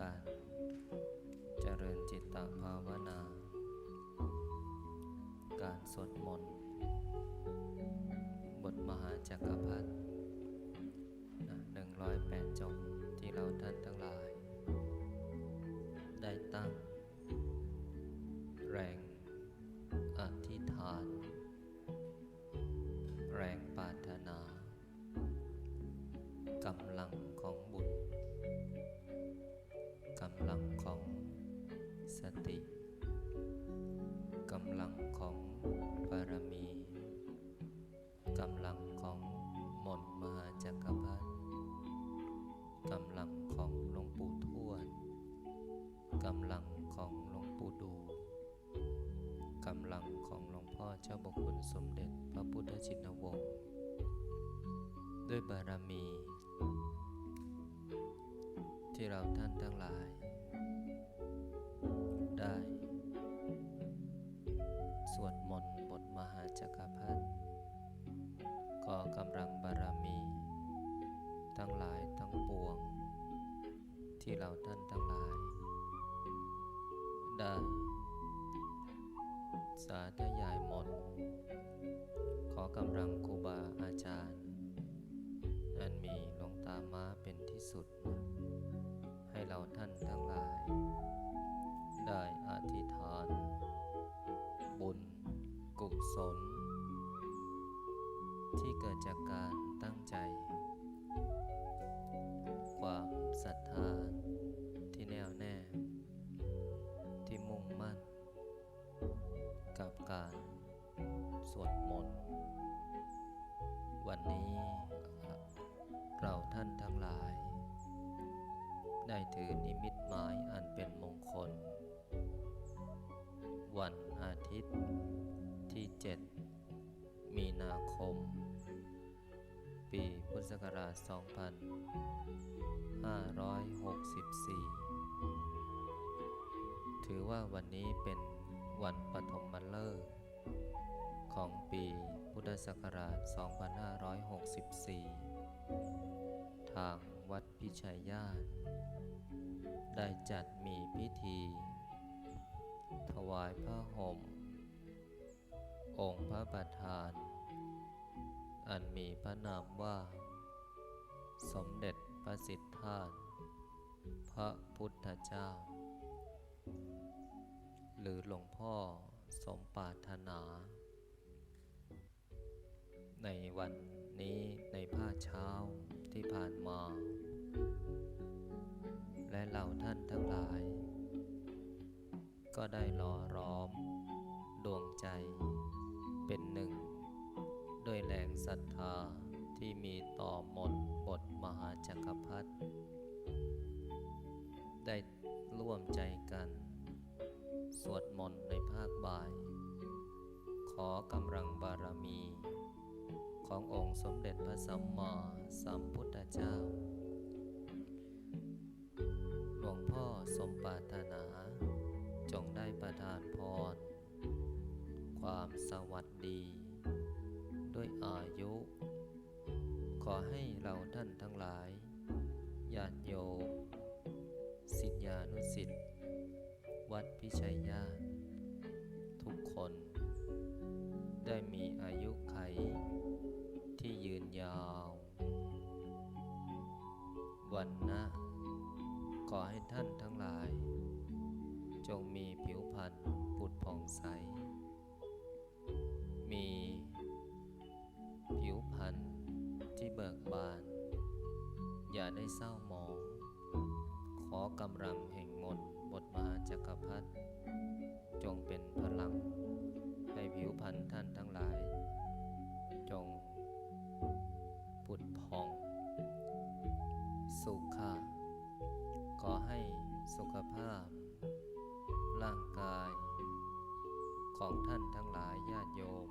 การ เจริญจิตตภาวนา การสวดมนต์ บทมหาจักรพรรดิ กำลังของหลวงพ่อเจ้าบคุณสมเด็จพระพุทธชินวงศ์ด้วยบารมี ที่เราท่านทั้งหลาย ได้ สวดมนต์บทมหาจักรพรรดิก็กำลังบารมี ทั้งหลายทั้งปวง ที่เราท่านทั้งหลาย ได้ สาธยายมนขอกำลังครูบาอาจารย์ อันมีหลวงตาม้าเป็นที่สุด ให้เราท่านทั้งหลาย ได้อธิษฐาน บุญ กุศล ที่เกิดจากการตั้งใจ ความศรัทธา สวดมนต์ วันนี้เราท่านทั้งหลาย ได้ถือนิมิตหมายอันเป็นมงคล วันอาทิตย์ที่ 7 มีนาคม ปีพุทธศักราช 2564 ถือว่าวันนี้เป็นวันปฐมฤกษ์ ของปีพุทธศักราช 2564 ทางวัดพิชัยญาติ ได้จัดมีพิธี ถวายพระห่ม องค์พระประธาน อันมีพระนามว่า สมเด็จพระสิทธาถพระพุทธเจ้า หรือหลวงพ่อสมปรารถนา ในวันนี้ในภาคเช้าที่ผ่านมา และเหล่าท่านทั้งหลาย ก็ได้หล่อร้อม ดวงใจ เป็นหนึ่ง ด้วยแรงศรัทธาที่มีต่อมนบทมหาจักรพรรดิได้ร่วมใจกัน สวดมนต์ในภาคบ่าย ขอกำลังบารมี ขององค์สมเด็จพระสัมมาสัมพุทธเจ้า หลวงพ่อสมปรารถนา จงได้ประทานพร ความสวัสดี ด้วยอายุ ขอให้เราท่านทั้งหลายญาติโยมสิทธานุสิทธิ์วัดพิชัยญาติ เศร้าหมอง ขอกำลังแห่งมนต์บทมหาจักรพรรดิจงเป็นพลัง ให้ผิวพรรณท่านทั้งหลาย จงผุดผ่อง สุขะขอให้สุขภาพ ร่างกาย ของท่านทั้งหลายญาติโยม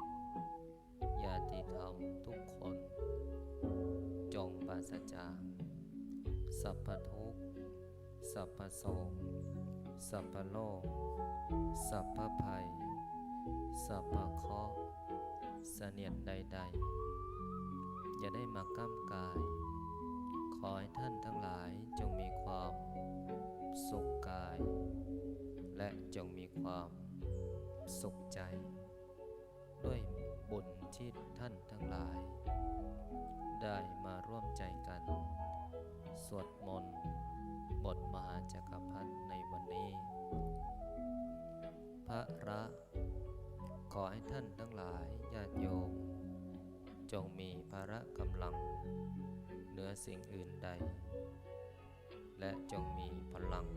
ญาติธรรมทุกคน จงปราศจาก สัพพทุกสัพพโศกสัพพโลกสัพพภัย สัพพเคราะห์เสนียดใด ๆ อย่าได้มาก้ำกาย ขอให้ท่านทั้งหลายจงมีความสุขกาย และจงมีความสุขใจชิตท่านทั้งหลาย ได้มาร่วมใจกัน สวดมนต์บทมหาจักรพรรดิในวันนี้ พระระขอให้ท่านทั้งหลายญาติโยม จงมีภาระกำลัง เหนือสิ่งอื่นใด และจงมีพลัง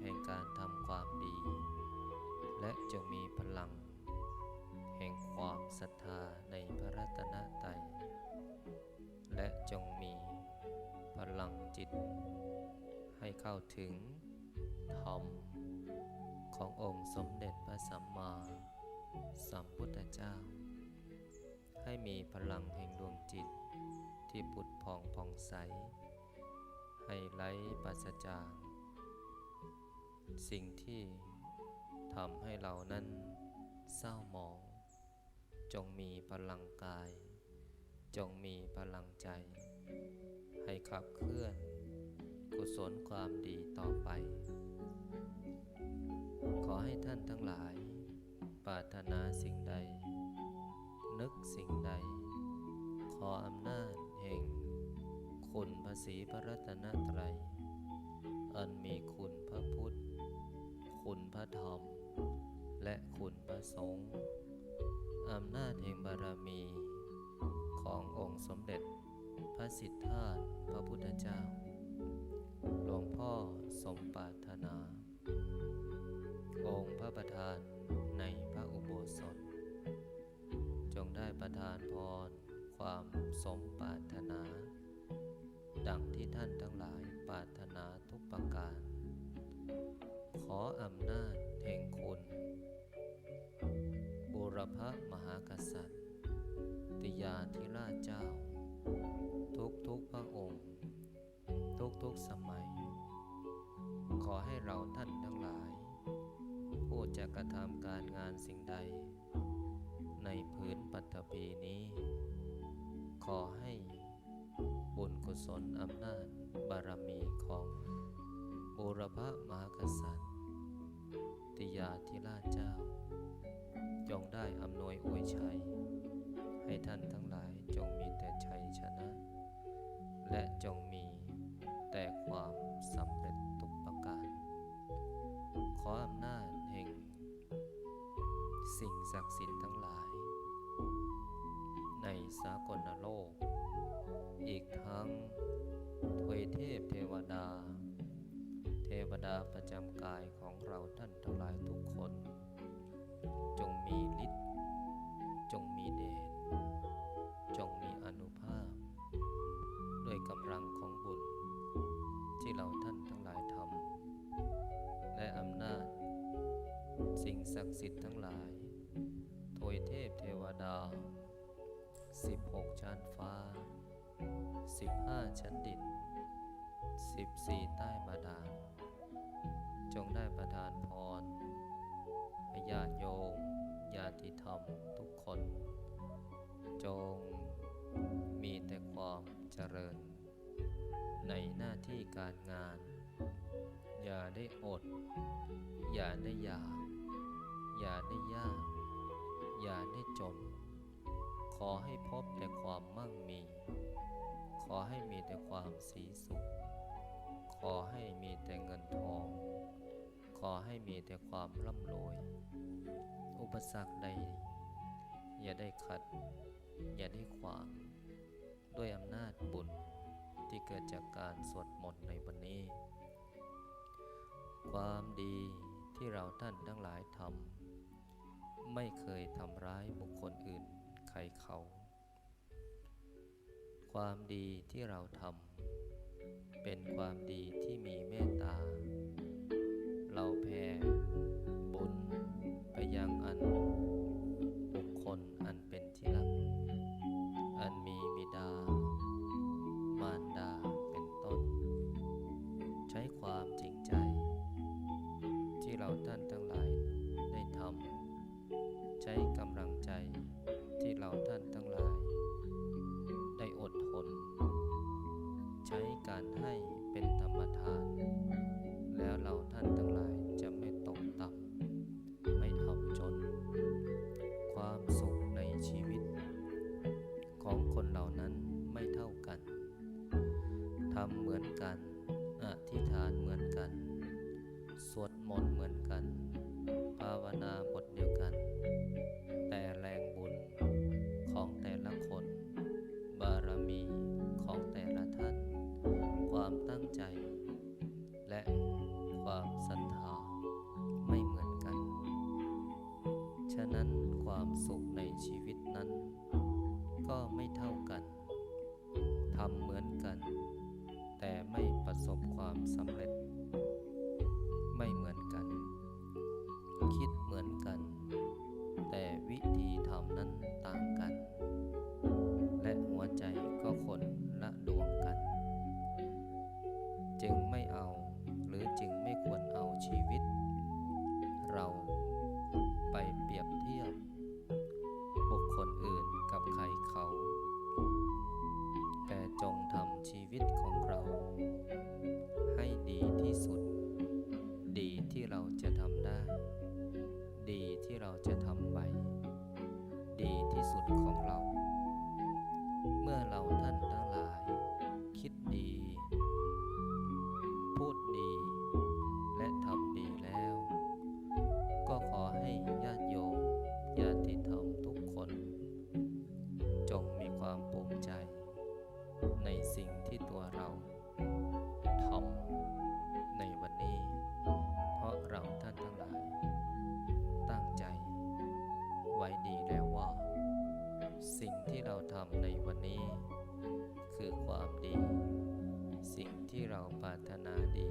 แห่งการทำความดี และจงมีพลัง แห่งความศรัทธาในพระรัตนตรัยและจง ให้เข้าถึงธรรมขององค์สมเด็จพระสัมมาสัมพุทธเจ้า ให้มีพลังแห่งดวงจิตที่ผุดผ่องผ่องใส ให้ไร้ปราศจาก สิ่งที่ทำให้เรานั้นเศร้าหมอง จงมีพลังกาย จงมีพลังใจ ให้ขับเคลื่อน กุศลความดีต่อไป ขอให้ท่านทั้งหลาย ปรารถนาสิ่งใด นึกสิ่งใด ขออำนาจแห่ง คุณภาษีพระรัตนตรัย อันมีคุณพระพุทธ คุณพระธรรม และคุณพระสงฆ์อำนาจแห่งบารมีขององค์สมเด็จพระสิทธาถพระพุทธเจ้า หลวงพ่อสมปรารถนา องค์พระประธานในพระอุโบสถ จงได้ประทานพรความสมปรารถนา ดังที่ท่านทั้งหลายปรารถนาทุกประการ ขออำนาจแห่งคุณบูรพมหากษัตริย์ ติยาธิราชเจ้า ทุกทุกพระองค์ ทุกสมัย ขอให้เราท่านทั้งหลาย ผู้จะกระทำการงานสิ่งใด ในพื้นปัตตภีนี้ ขอให้บุญกุศลอำนาจบารมีของบูรพมหากษัตริย์ ติยาธิราชเจ้า จงได้อำนวยอวยชัย ให้ท่านทั้งหลายจงมีแต่ชัยชนะ และจง ขออำนาจแห่ง สิ่งศักดิ์สิทธิ์ทั้งหลาย ในสากลโลก อีกทั้งทวยเทพเทวดา เทวดาประจำกายของเราท่านทั้งหลายทุก ศักดิ์สิทธิ์ทั้งหลายโทยเทพเทวดา 16 ชั้นฟ้า 15 ชั้นดิน 14 ใต้บาดาล จงได้ประทานพรให้ญาติโยมญาติธรรมทุกคน จงมีแต่ความเจริญ ในหน้าที่การงาน อย่าได้อด อย่าได้อยากอย่าได้ยาก อย่าได้จน ขอให้พบแต่ความมั่งมี ขอให้มีแต่ความสีสุข ขอให้มีแต่เงินทอง ขอให้มีแต่ความร่ำรวย อุปสรรคใด อย่าได้ขัด อย่าได้ขวาง ด้วยอำนาจบุญที่เกิดจากการสวดมนต์ในวันนี้ ความดีที่เราท่านทั้งหลายทำ ไม่เคยทำร้ายบุคคลอื่นใครเขา ความดีที่เราทำเป็นความดีที่มีเมตตา เราแผ่บุญไปยังอัน วดมนต์เหมือนกัน ภาวนาบทเดียว สุดของเรา เมื่อเราท่าน ที่เราทำในวันนี้ คือความดี สิ่งที่เราปรารถนาดี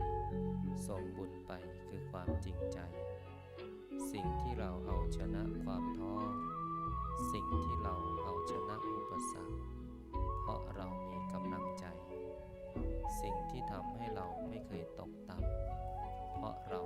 ส่งบุญไปคือความจริงใจ สิ่งที่เราเอาชนะความท้อ สิ่งที่เราเอาชนะอุปสรรค เพราะเรามีกำลังใจ สิ่งที่ทำให้เราไม่เคยตกต่ำเพราะเรา